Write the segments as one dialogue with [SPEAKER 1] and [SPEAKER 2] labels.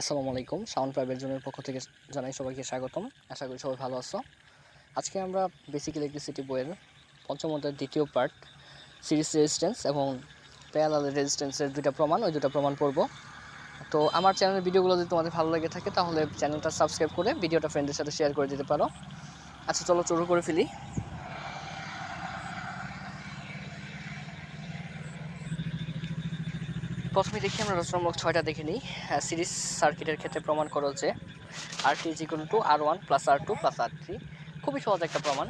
[SPEAKER 1] আসসালামু আলাইকুম, sound private জোনের পক্ষ থেকে জানাই সবাইকে স্বাগতম। আশা করি সবাই ভালো আছো। আজকে আমরা বেসিক ইলেকট্রিসিটি বইয়ের পঞ্চম অধ্যায়ের দ্বিতীয় পার্ট সিরিজ রেজিস্ট্যান্স এবং প্যারালাল রেজিস্ট্যান্সের দুইটা প্রমাণ, ওই দুটা প্রমাণ পড়ব। তো আমার চ্যানেলের ভিডিওগুলো যদি তোমাদের ভালো লেগে থাকে, তাহলে চ্যানেলটা সাবস্ক্রাইব করে ভিডিওটা ফ্রেন্ডের সাথে শেয়ার করে দিতে পারো। আচ্ছা চলো শুরু করে ফেলি। প্রথমে দেখি আমরা রচনামূলক ছয়টা দেখে নিই। সিরিজ সার্কিটের ক্ষেত্রে প্রমাণ করো যে R T is equal to R one plus R two plus R three খুবই সহজ একটা প্রমাণ।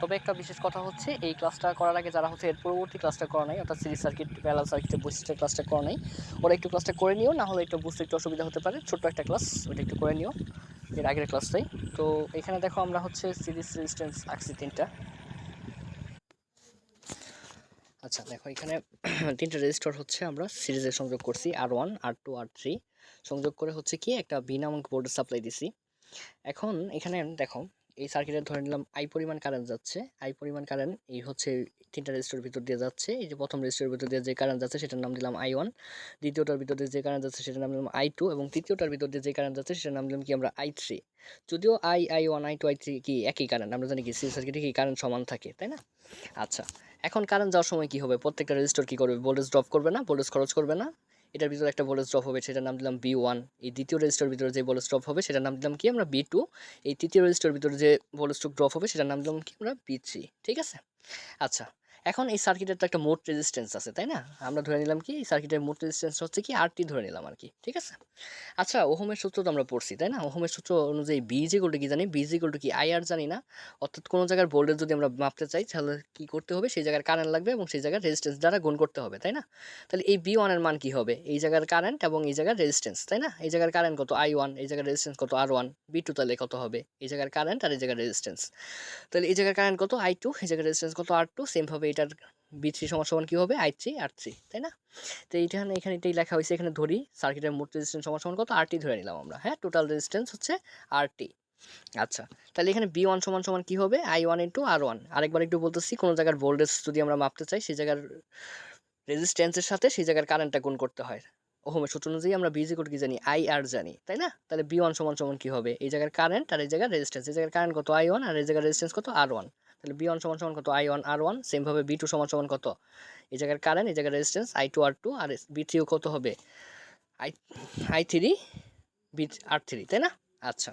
[SPEAKER 1] তবে একটা বিশেষ কথা হচ্ছে, এই ক্লাসটা করার আগে যারা হচ্ছে এর পরবর্তী ক্লাসটা করা নাই, অর্থাৎ সিরিজ সার্কিট প্যারাল সার্কিটের বৈশিষ্ট্যের ক্লাসটা করা নাই, ওরা একটু ক্লাসটা করে নিও, না হলে একটু বুঝতে একটু অসুবিধা হতে পারে। ছোট্ট একটা ক্লাস ওটা একটু করে নিও, এর আগের ক্লাসটাই তো এখানে দেখো আমরা হচ্ছে সিরিজ রেজিস্ট্যান্স আঁকছি তিনটা। আচ্ছা দেখো এখানে তিনটা রেজিস্টার হচ্ছে আমরা। সিরিজে সংযোগ করছি R one R two R three সংযোগ করে হচ্ছে কি একটা বি নামক বোর্ড সাপ্লাই দিছি। এখন এখানে দেখো, এই সার্কিটে ধরে নিলাম আই পরিমাণ কারেন্ট যাচ্ছে। আই পরিমাণ কারেন্ট এই হচ্ছে তিনটা রেজিস্টার ভিতর দিয়ে যাচ্ছে। এই যে প্রথম রেজিস্টার ভিতর দিয়ে যে কারেন্ট যাচ্ছে সেটার নাম দিলাম আই ওয়ান দ্বিতীয়টার ভিতর দিয়ে যে কারেন্ট যাচ্ছে সেটার নাম দিলাম আই টু এবং তৃতীয়টার ভিতর দিয়ে যে কারেন্ট যাচ্ছে সেটার নাম দিলাম কি আমরা আই থ্রি যদিও I I one I two I three কি একই কারেন্ট আমরা জানি কি সি সার্কিটে কি কারেন্ট সমান থাকে, তাই না? আচ্ছা এখন কারেন্ট যাওয়ার সময় কি হবে? প্রত্যেকটা রেজিস্টার কি করবে? ভোল্টেজ ড্রপ করবে না? ভোল্টেজ খরচ করবে না? এটার ভিতরে একটা ভোল্টেজ ড্রপ হবে, সেটার নাম দিলাম বি ওয়ান এই দ্বিতীয় রেজিস্টার ভিতরে যে ভোল্টেজ ড্রপ হবে, সেটার নাম দিলাম কি আমরা বি টু এই তৃতীয় রেজিস্টার ভিতরে যে ভোল্টেজ ড্রপ হবে, সেটার নাম দিলাম কি আমরা বি থ্রি ঠিক আছে? আচ্ছা এখন এই সার্কিটের তো একটা মোট রেজিস্ট্যান্স আছে, তাই না? আমরা ধরে নিলাম কি, এই সার্কিটের মোট রেজিস্ট্যান্স হচ্ছে কি আর টি ধরে নিলাম আর কি ঠিক আছে? আচ্ছা ওহমের সূত্র তো আমরা পড়ছি, তাই না? ওহমের সূত্র অনুযায়ী বি ইকুয়াল টু কি জানি? বি ইকুয়াল টু কি আই আর জানি না। অর্থাৎ কোনো জায়গার ভোল্টেজ যদি আমরা মাপতে চাই, তাহলে কি করতে হবে? সেই জায়গার কারেন্ট লাগবে এবং সেই জায়গার রেজিস্ট্যান্স দ্বারা গুণ করতে হবে, তাই না? তাহলে এই বি ওয়ানের মান কি হবে? এই জায়গার কারেন্ট এবং এই জায়গার রেজিস্ট্যান্স তাই না? এই জায়গার কারেন্ট কত? আই ওয়ান এই জায়গার রেজিস্ট্যান্স কত? আর ওয়ান বি টু তাহলে কত হবে? এই জায়গার কারেন্ট আর এই জায়গার রেজিস্ট্যান্স তাহলে এই জায়গার কারেন্ট কত? আই টু এই জায়গার রেজিস্ট্যান্স কত? আর টু সেমভাবে এটার বি থ্রি সমান সমান কী হবে? আই থ্রি আর থ্রি তাই না? তো এইখানে, এখানে এটাই লেখা হয়েছে, এখানে ধরি। সার্কিটের মোট রেজিস্ট্যান্স সমান সমান কত? আর টি ধরে নিলাম আমরা হ্যাঁ? টোটাল রেজিস্ট্যান্স হচ্ছে আর টি আচ্ছা তাহলে এখানে বি ওয়ান সমান সমান কী হবে? I one into R one আরেকবার একটু বলতেছি, কোনো জায়গার ভোল্টেজ যদি আমরা মাপতে চাই, সেই জায়গার রেজিস্ট্যান্সের সাথে সেই জায়গার কারেন্টটা গুণ করতে হয়। ওহমের সূত্র অনুযায়ী আমরা বিজি কোড কি জানি? আই আর জানি, তাই না? তাহলে বি ওয়ান সমান সমান কী হবে? এই জায়গার কারেন্ট আর এই জায়গার রেজিস্ট্যান্স এই জায়গার কারেন্ট কত? আই ওয়ান আর এই জায়গার রেজিস্ট্যান্স কত? আর ওয়ান তাহলে বি ওয়ান সমান সমান কত? আই ওয়ান আর ওয়ান সেমভাবে বি টু সমান সমান কত? এই জায়গার কারেন্ট এই জায়গার resistance I two R two R V থ্রিও কত হবে? I I three V R three তাই না? আচ্ছা।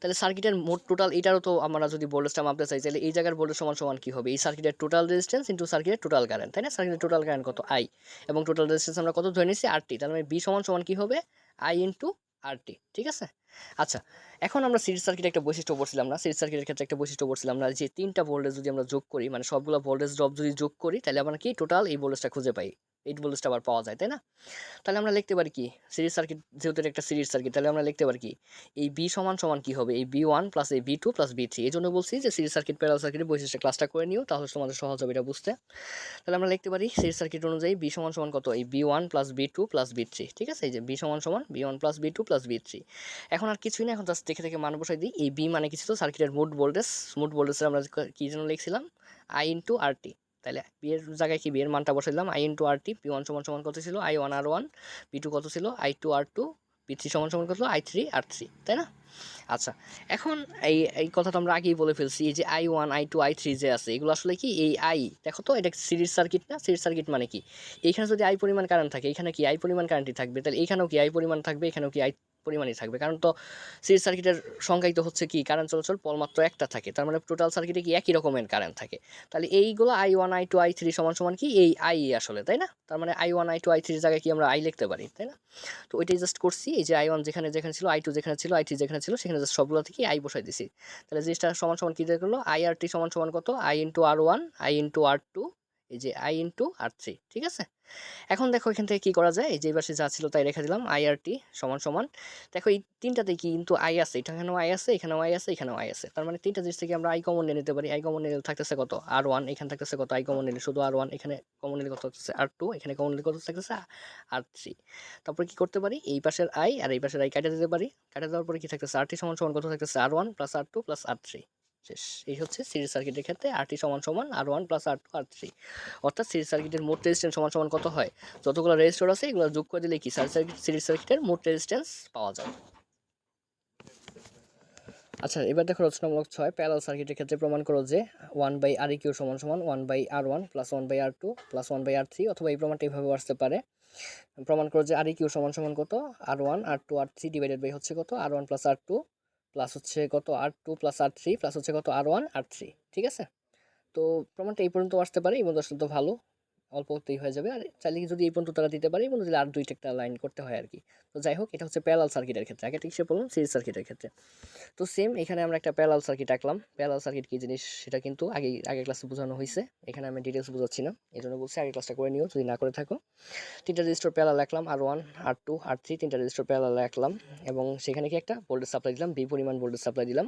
[SPEAKER 1] তাহলে সার্কিটের মোট টোটাল এটারও তো আমরা যদি ভোল্টেজটা মাপতে চাই, তাহলে এই জায়গার ভোল্টেজ সমান সমান কী হবে? এই সার্কিটের টোটাল রেজিস্ট্যান্স ইন্টু সার্কিটের টোটাল কারেন্ট তাই না? সার্কিটের টোটাল কারেন্ট কত? আই এবং টোটাল রেজিস্ট্যান্স আমরা কত ধরে নিচ্ছি আর টি তার মানে বি সমান সমান কী হবে? আই ইন্টু আর টি ঠিক আছে? আচ্ছা এখন আমরা সিরিজ সার্কিট একটা বৈশিষ্ট্য পড়ছিলাম না। সিরিজ সার্কিটের ক্ষেত্রে একটা বৈশিষ্ট্য পড়ছিলাম না যে তিনটা ভোল্টেজ যদি আমরা যোগ করি মানে সবগুলো ভোল্টেজ ড্রপ যদি যোগ করি, তাহলে আমরা কি টোটাল এই ভোল্টেজটা খুঁজে পাই? এই ভোল্টেজটা আবার পাওয়া যায়, তাই না? তাহলে আমরা লিখতে পারি কি? সিরিজ সার্কিট যেহেতু একটা সিরিজ সার্কিট তাহলে আমরা লিখতে পারি কি? এই বি সমান সমান কি হবে? এই বি ওয়ান প্লাস এই V two plus V three এই জন্য বলছি যে সিরিজ সার্কিট প্যারাল সার্কিটের বৈশিষ্ট্য ক্লাসটা করে নিও, তাহলে তোমাদের সহজ হবে এটা বুঝতে। তাহলে আমরা লিখতে পারি সিরিজ সার্কিট অনুযায়ী বি সমান সমান কত? এই V one plus V two plus V three ঠিক আছে? এই যে বি সমান সমান V one plus V two plus V three এখন আর কিছুই না, এখন জাস্ট দেখে দেখে মান বসাই দিই। এই বি মানে কিছু তো সার্কিটের মোট ভোল্টেজ মোট ভোল্টেজের আমরা কী জন্য লিখছিলাম? আই ইন্টু আর টি তাহলে বি এর জায়গায় কি বি এর মানটা বসাই দিলাম? I into R T P one সমান সমান কত ছিল? I one R one P two কত ছিল? I two R two P three সমান সমান কত আই থ্রি আর থ্রি তাই না? আচ্ছা এখন এই এই কথাটা আমরা আগেই বলে ফেলছি, এই যে I one I two I three যে আছে, এগুলো আসলে কি? এই আই দেখো তো, এটা সিরিজ সার্কিট না? সিরিজ সার্কিট মানে কি? এইখানে যদি আই পরিমাণ কারেন্ট থাকে, এখানে কি আই পরিমাণ কারেন্টই থাকবে? তাহলে এখানেও কি আই পরিমাণ থাকবে? এখানেও কি আই পরিমাণই থাকবে। কারণ তো সিরিজ সার্কিটের সংখ্যাই তো হচ্ছে কি কারেন্ট চলাচল পল মাত্র একটা থাকে। তার মানে টোটাল সার্কিটে কি একই রকমের কারেন্ট থাকে। তাহলে এইগুলো I one I two I three সমান সমান কি? এই আই আসলে, তাই না? তার মানে I one I two I থ্রির জায়গায় কি আমরা আই লিখতে পারি, তাই না? তো ওইটাই জাস্ট করছি। এই যে আই ওয়ান যেখানে যেখানে ছিল আই টু যেখানে ছিল আই থ্রি যেখানে ছিল, সেখানে জাস্ট সবগুলো থেকে আই বসাই দিছি। তাহলে জিনিসটা সমান সমান কী দেখল আই আর টি সমান সমান কত? I into R one I into R two এই যে আই ইন্টু আর থ্রি ঠিক আছে? এখন দেখো এখান থেকে কী করা যায়? এই যে পাশে যা ছিল তাই রেখে দিলাম আই আর টি সমান সমান। দেখো এই তিনটাতে কি কিন্তু আই আছে? এখানেও আই আছে, এখানেও আই আছে, এখানেও আই আছে। তার মানে তিনটা জিনিস থেকে আমরা আই কমন নিয়ে নিতে পারি। আই কমন নিলে থাকতেছে কত? আর ওয়ান এখানে থাকতেছে কত? আই কমন নিলে শুধু আর ওয়ান এখানে কমন নিলে কত থাকতেছে? আর টু এখানে কমন নিলে কত থাকতেছে? আর থ্রি তারপরে কি করতে পারি? এই পাশের আই আর এই পাশের আই কাটা দিতে পারি। কাটা দেওয়ার পরে কি থাকতেছে? আর টি সমান সমান কত থাকতেছে? R one plus R two plus R three শেষ। এই হচ্ছে সিরিজ সার্কিটের ক্ষেত্রে আর টি সমান সমান R one plus R two R three অর্থাৎ সিরিজ সার্কিটের মোট রেজিস্ট্যান্স সমান সমান কত হয়? যতগুলো রেজিস্টার আছে, এগুলো যোগ করে দিলে কি? সার্কিট সিরিজ সার্কিটের মোট রেজিস্ট্যান্স পাওয়া যায়। আচ্ছা এবার দেখো রচনামূলক ছয়। প্যারাল সার্কিটের ক্ষেত্রে প্রমাণ করো যে ওয়ান বাই আর কিউ সমান সমান one by R one plus one by R two plus one by R three অথবা এই প্রমাণটা এইভাবে আসতে পারে। প্রমাণ করো যে আর কিউ সমান সমান কত? R one R two R three divided by হচ্ছে কত? R one plus R two plus হচ্ছে কত R two plus R three plus হচ্ছে কত আর ওয়ান আর থ্রি ঠিক আছে? তো প্রমাণটা এই পর্যন্ত আসতে পারে, এই পর্যন্ত আসলে তো ভালো। অল্পতেই হয়ে যাবে। আর চাইলে যদি এই পর্যন্ত তারা দিতে পারে পর্যন্ত দিলে আর দুইটা একটা লাইন করতে হয় আর কি তো যাই হোক, এটা হচ্ছে প্যারাল সার্কিটের ক্ষেত্রে। আগে ঠিক সে বলুন সিরিজ সার্কিটের ক্ষেত্রে। তো সেম এখানে আমরা একটা প্যারাল সার্কিট আঁকলাম। প্যারাল সার্কিট কী জিনিস? সেটা কিন্তু আগে আগে ক্লাসে বোঝানো হয়েছে এখানে আমি ডিটেলস বোঝাচ্ছি না। এই জন্য বলছি আগে ক্লাসটা করে নিও। যদি না করে থাকো। তিনটা রেজিস্টার প্যারাল রাখলাম R one R two R three তিনটা রেজিস্টার প্যারাল রাখলাম এবং সেখানে কি একটা? ভোল্টেজ সাপ্লাই দিলাম। বি পরিমাণ ভোল্টেজ সাপ্লাই দিলাম।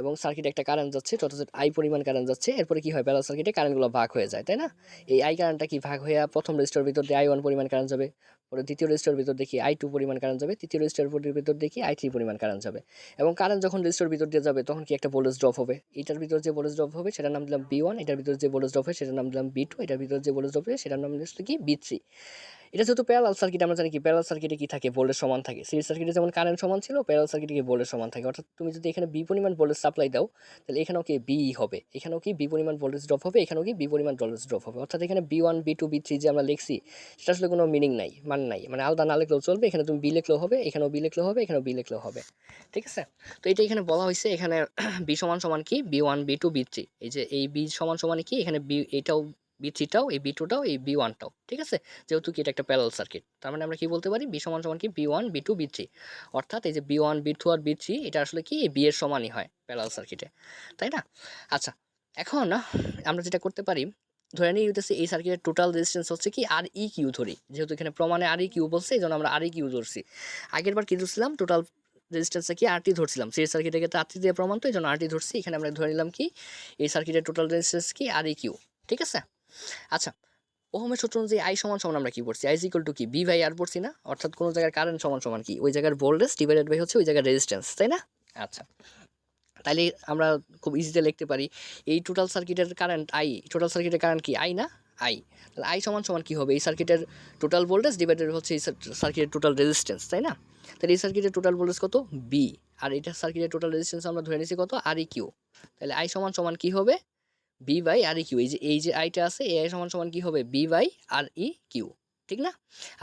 [SPEAKER 1] এবং সার্কিটে একটা কারেন্ট যাচ্ছে তত আই পরিমাণ কারেন্ট যাচ্ছে। এরপরে কি হয়? প্যারাল সার্কিটে কারেন্টগুলো ভাগ হয়ে যায়, তাই না? এই আই কারেন্টটা কি ভাগ হয়ে প্রথম রেজিস্টার ভিতর দিয়ে আই ওয়ান পরিমাণ কারেন্ট যাবে, পরে দ্বিতীয় রেজিস্টার ভিতর দেখি আই টু পরিমাণ কারেন্ট যাবে, তৃতীয় রেজিস্টার ভিতর দেখি আই থ্রি পরিমাণ কারেন্ট যাবে। এবং কারেন্ট যখন রেজিস্টার ভিতর দিয়ে যাবে, তখন কি একটা ভোল্টেজ ড্রপ হবে? এটার ভিতর যে ভোল্টেজ ড্রপ হবে, সেটার নাম দিলাম বি ওয়ান এটার ভিতর যে ভোল্টেজ ড্রপ হবে, সেটার নাম দিলাম বি টু এটার ভিতর যে ভোল্টেজ ড্রপ হবে, সেটার নাম দিলাম কি বি থ্রি এটা যেহেতু প্যারাল সার্কিট আমরা জানি কি? প্যারাল সার্কিটে কি থাকে? ভোল্টেজ সমান থাকে। সিরিজ সার্কিটে যেমন কারেন্ট সমান ছিল প্যারাল সার্কিটে কি ভোল্টেজ সমান থাকে। অর্থাৎ তুমি যদি এখানে বি পরিমাণ ভোল্টেজ সাপ্লাই দাও, তাহলে এখানেও কি বি হবে? এখানেও কি বি পরিমাণ ভোল্টেজ ড্রপ হবে? এখানেও কি বি পরিমাণ ভোল্টেজ ড্রপ হবে? অর্থাৎ এখানে V one V two V three যে আমরা লিখছি, সেটা আসলে কোনো মিনিং নাই, মান নাই। মানে আলাদা না লিখলেও চলবে, এখানে তুমি বি লিখলেও হবে, এখানেও বি লিখলেও হবে, এখানেও বি লিখলেও হবে। ঠিক আছে? তো এটা এখানে বলা হয়েছে, এখানে বি সমান সমান কি? V one V two V three এই যে এই বি সমান সমান কি? এখানে বি এটাও বি থ্রিটাও এই বি টুটাও এই বি ওয়ানটাও ঠিক আছে? যেহেতু কি এটা একটা প্যারাল সার্কিট তার মানে আমরা কি বলতে পারি? বি সমান সমান কি? V one V two V three অর্থাৎ এই যে বি ওয়ান বি টু আর বি থ্রি এটা আসলে কি? বি এর সমানই হয় প্যারাল সার্কিটে তাই না? আচ্ছা এখন আমরা যেটা করতে পারি, ধরে নিয়ে হইতেছে এই সার্কিটের টোটাল রেজিস্ট্যান্স হচ্ছে কি? আর ই কিউ ধরি, যেহেতু এখানে প্রমাণে আর ই কিউ বলছে এই জন্য আমরা আর ই কিউ ধরছি। আগের বার কি ধরছিলাম? টোটাল রেজিস্ট্যান্সে কি আরটি ধরছিলাম, সেই সার্কিটের ক্ষেত্রে আরটি দিয়ে প্রমাণ তো এই জন্য আরটি ধরছি। এখানে আমরা ধরে নিলাম কি? এই সার্কিটের টোটাল রেজিস্ট্যান্স কি? আর ই কিউ ঠিক আছে? আচ্ছা ওহমের সূত্র অনুযায়ী আই সমান সমান আমরা কি পড়ছি? আই ইকুয়াল টু কি? বি বাই আর পড়ছি না? অর্থাৎ কোনো জায়গার কারেন্ট সমান সমান কি? ওই জায়গার ভোল্টেজ ডিভাইডেড বাই হচ্ছে ওই জায়গার রেজিস্ট্যান্স তাই না? আচ্ছা তাইলে আমরা খুব ইজিতে লিখতে পারি, এই টোটাল সার্কিটের কারেন্ট আই টোটাল সার্কিটের কারেন্ট কি? আই না? আই তাহলে আই সমান সমান কী হবে? এই সার্কিটের টোটাল ভোল্টেজ ডিভাইডেড হচ্ছে এই সার্কিটের টোটাল রেজিস্ট্যান্স তাই না? তাহলে এই সার্কিটের টোটাল ভোল্টেজ কত? বি আর এটা সার্কিটের টোটাল রেজিস্ট্যান্স আমরা ধরে নিয়েছি কত? আর ই কিউ তাহলে আই সমান সমান কী হবে? V by R E Q এই যে এই যে আইটা আছে এই আই সমান সমান কী হবে? V by R E Q, ঠিক না?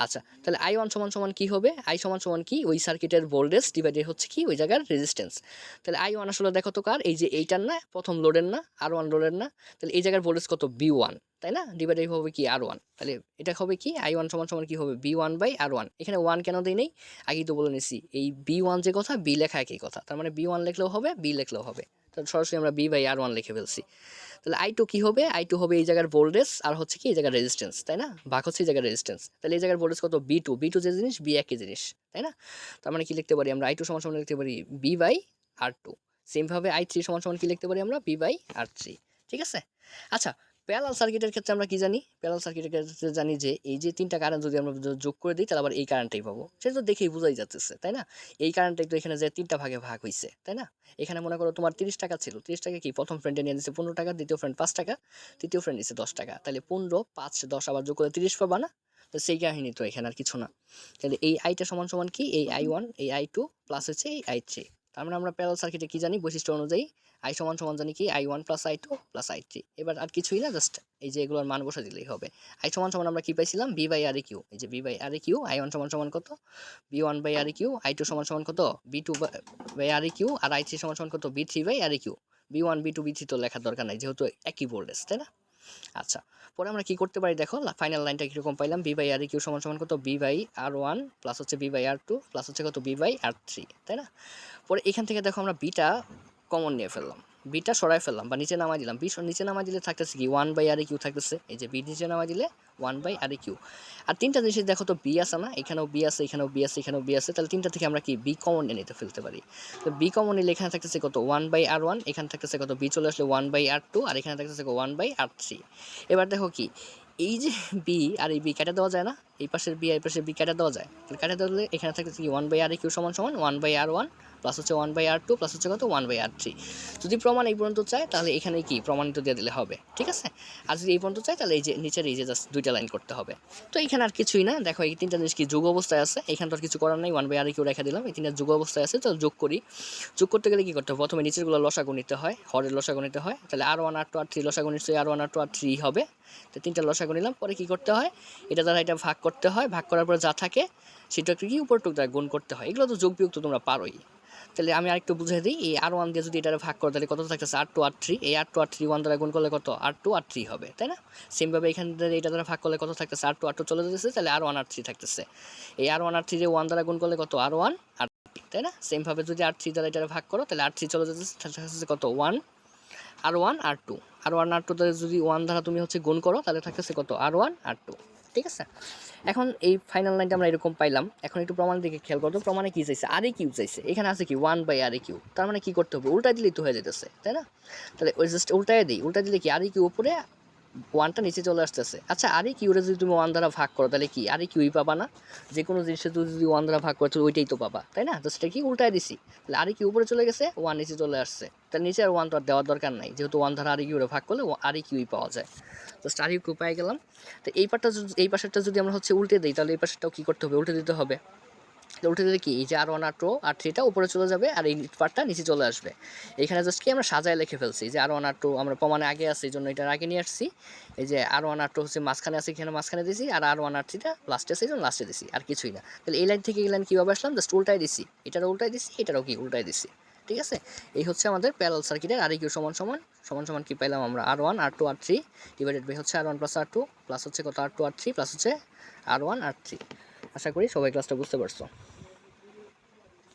[SPEAKER 1] আচ্ছা তাহলে আই ওয়ান সমান সমান কী হবে? আই সমান সমান কি? ওই সার্কিটের ভোল্টেজ ডিভাইডেড হচ্ছে কি? ওই জায়গার রেজিস্ট্যান্স তাহলে আই ওয়ান আসলে দেখো তো কার? এই যে এইটার না, প্রথম লোডের না, আর ওয়ান লোডের না, তাহলে এই জায়গার ভোল্টেজ কত? বি ওয়ান তাই না? ডিভাইডেড হবে কি? R one. তাহলে এটা হবে কি? আই ওয়ান সমান সমান কি হবে? V one by R one. এখানে ওয়ান কেন দিই নেই? আগেই তো বলে নিছি। এই বি ওয়ান যে কথা, বি লেখা একই কথা। তার মানে বি ওয়ান লিখলেও হবে, বি লিখলেও হবে। তাহলে সরাসরি আমরা বি বাই আর ওয়ান লিখে ফেলছি। তাহলে আই টু কী হবে? আই টু হবে এই জায়গার ভোল্টেজ আর হচ্ছে কি এই জায়গার রেজিস্ট্যান্স তাই না? ভাগ হচ্ছে এই জায়গার রেজিস্ট্যান্স তাহলে এই জায়গার ভোল্টেজ কত? বি টু বি টু যে জিনিস বি একই জিনিস, তাই না? তার মানে কী লিখতে পারি আমরা? আই টু সমান সমান লিখতে পারি বি বাই আর টু সেমভাবে আই থ্রি সমান সমান কি লিখতে পারি আমরা? বি বাই আর থ্রি ঠিক আছে? আচ্ছা প্যারাল সার্কিটের ক্ষেত্রে আমরা কি জানি? প্যারাল সার্কিটের ক্ষেত্রে জানি যে এই যে তিনটা কারেন্ট যদি আমরা যোগ করে দিই, তাহলে আবার এই কারেন্টটাই পাবো। সেটা তো দেখেই বোঝাই যাচ্ছে তাই না? এই কারেন্টটাই তো এখানে যে তিনটা ভাগে ভাগ হয়েছে তাই না? এখানে মনে করো তোমার তিরিশ টাকা ছিল। তিরিশ টাকা কি? প্রথম ফ্রেন্ডে নিয়ে দিচ্ছে পনেরো টাকা, দ্বিতীয় ফ্রেন্ড পাঁচ টাকা, তৃতীয় ফ্রেন্ড নিচ্ছে দশ টাকা। তাহলে পনেরো, পাঁচ, দশ আবার যোগ করে তিরিশ পাবা না? তো সেই কাহিনী তো এখানে আর কিছু না। তাহলে এই আইটা সমান সমান কি? এই আই ওয়ান এই আই টু প্লাস হচ্ছে এই আই থ্রি তার মানে আমরা প্যারাল সার্কিটে কি জানি? বৈশিষ্ট্য অনুযায়ী আই সমান সমান জানি কি? I one plus I two plus I three এবার আর কিছুই না জাস্ট এই যে এগুলোর মান বসে দিলেই হবে। আই সমান সমান আমরা কি পাইছিলাম? বি বাই আর কিউ এই যে V by R Q I one সমান সমান কত? V one by R Q I two সমান সমান কত? V two by R Q R I three সমান সমান কত? V three by R Q V one V two V three তো লেখার দরকার নাই, যেহেতু একই ভোল্টেজ তাই না? আচ্ছা পরে আমরা কি করতে পারি দেখো? ফাইনাল লাইনটা কীরকম পাইলাম? বি বাই আর কিউ সমান সমান কত? V by R one plus হচ্ছে V by R two plus হচ্ছে কত? বি বাই আর থ্রি তাই না? পরে এখান থেকে দেখো আমরা বিটা কমন নিয়ে ফেললাম। বিটা সরাই ফেললাম বা নিচে নামাই দিলাম। বি নিচে নামাই দিলে থাকতেছে কি? ওয়ান বাই আর কিউ থাকতেছে। এই যে বি নিচে নামাই দিলে ওয়ান বাই আর কিউ আর তিনটা জিনিস দেখো তো বি আছে না? এখানেও বি আছে, এখানেও বি আছে, এখানেও বি আছে। তাহলে তিনটা থেকে আমরা কি? বি কমন নিতে ফেলতে পারি। তো বি কমন নিলে এখানে থাকতেছে কত? ওয়ান বাই আর ওয়ান এখানে থাকতেছে কত? বি চলে আসলে ওয়ান বাই আর টু আর এখানে থাকতেছে ওয়ান বাই আর থ্রি এবার দেখো কি? এই যে বি আর এই বি কেটে দেওয়া যায় না? এই পাশের বি এই পাশের বি কেটে দেওয়া যায়। তাহলে কেটে দিলে এখানে থাকতেছে কি? ওয়ান বাই আর কিউ সমান সমান one by R one plus হচ্ছে one by R two plus হচ্ছে কত? ওয়ান বাই আর থ্রি যদি প্রমাণ এই পর্যন্ত চায়, তাহলে এখানে কি? প্রমাণিত দিয়ে দিলে হবে, ঠিক আছে? আর যদি এই পর্যন্ত চায়, তাহলে এই যে নিচের এই যে জাস্ট দুইটা লাইন করতে হবে। তো এখানে আর কিছুই না। দেখো, এই তিনটা জিনিস কি যোগ অবস্থায় আছে? এখানে তো আর কিছু করার নাই। ওয়ান বাই আর কিউ রেখে দিলাম। এই তিনটা যোগ অবস্থায় আছে তো যোগ করি। যোগ করতে গেলে কি করতে হবে? প্রথমে নিচেরগুলো লসাগু নিতে হয়, হরের লসাগু নিতে হয়। তাহলে R one R two R three লসাগু নিশ্চয়ই R one R two R three হবে। তো তিনটা লসাগু নিলাম, পরে কি করতে হয়? এটা দ্বারা এটা ভাগ করতে হয়। ভাগ করার পরে যা থাকে, সেটাকে কি উপরটুক দ্বারা গুণ করতে হয়। এগুলো তো যোগ বিয়োগ তো তোমরা পারোই। তাহলে আমি আরেকটু বুঝে দিই, এই আর ওয়ান দিয়ে যদি এটা ভাগ করে, তাহলে কত থাকতেছে আর টু আর থ্রি এই R two R three one দ্বারা গুণ করলে কত? আর টু আর থ্রি হবে, তাই না? সেমভাবে এখান থেকে এটা দ্বারা ভাগ করলে কত থাকতেছে? আর টু আর টু চলে যেতেছে, তাহলে আর ওয়ান আর থ্রি থাকতেছে। এই R one R three one দ্বারা গুণ করলে কত? আর ওয়ান আর তাই না? সেমভাবে যদি আর থ্রি দ্বারা এটা ভাগ করো, তাহলে আর থ্রি চলে যেতেছে কত? One R one R two R one R two যদি ওয়ান দ্বারা তুমি হচ্ছে গুণ করো, তাহলে থাকতেছে কত? আর ওয়ান আর টু ঠিক আছে? এখন এই ফাইনাল লাইনটা আমরা এরকম পাইলাম। এখন একটু প্রমাণ দিকে খেয়াল করতো প্রমাণে কী চাইছে? আরে কিউ চাইছে। এখানে আছে কি? ওয়ান বাই আরে কিউ তার মানে কী করতে হবে? উল্টা দিলেই তো হয়ে যেতেছে তাই না? তাহলে ওই জাস্ট উল্টায় দিই। উল্টা দিলে কি? আরে কিউ উপরে ওয়ানটা নিচে চলে আসতেছে। আচ্ছা আরে কিউরে যদি তুমি ওয়ান দ্বারা ভাগ করো, তাহলে কি? আরে কিউই পাবা না? যে কোনো জিনিসের যদি যদি ওয়ান দ্বারা ভাগ করো, তাহলে ওইটাই তো পাবা, তাই না? তো সেটা কি উল্টায় দিছি? তাহলে আরে কি উপরে চলে গেছে ওয়ান নিচে চলে আসছে। তার নিচে আর ওয়ান তো আর দেওয়ার দরকার নাই, যেহেতু ওয়ান দ্বারা আরে কিউরে ভাগ করলে আরে কিউই পাওয়া যায়। তো আর কিউ পেয়ে গেলাম। তো এই পাশটা এই পাশেরটা যদি আমরা হচ্ছে উল্টে দিই, তাহলে এই পাশেরটাও কী করতে হবে? উল্টে দিতে হবে। উল্টে দিলে কি? এই যে আর ওয়ান আর টু আর থ্রিটা উপরে চলে যাবে আর এই পার্টটা নিচে চলে আসবে। এখানে জাস্ট কি আমরা সাজায় লিখে ফেলছি যে আর ওয়ান আর টু আমরা প্রমাণে আগে আসছি এই জন্য এটার আগে নিয়ে আসছি। এই যে আর ওয়ান আর টু হচ্ছে মাঝখানে আছে, এখানে মাঝখানে দিছি আর আর ওয়ান আর থ্রিটা লাস্টে আছে, এই জন্য লাস্টে দিছি, আর কিছুই না। তাহলে এই লাইন থেকে এই লাইন কীভাবে আসলাম? জাস্ট উল্টাই দিছি। এটারও উল্টাই দিছি, এটারও কি উল্টাই দিছি। ঠিক আছে? এই হচ্ছে আমাদের প্যারাল সার্কিটের আর কিউ সমান সমান। সমান সমান কি পাইলাম আমরা? R one R two R three divided by হচ্ছে R one plus R two plus হচ্ছে কত? R two R three plus হচ্ছে আর ওয়ান আর থ্রি আশা করি সবাই ক্লাসটা বুঝতে পারছ।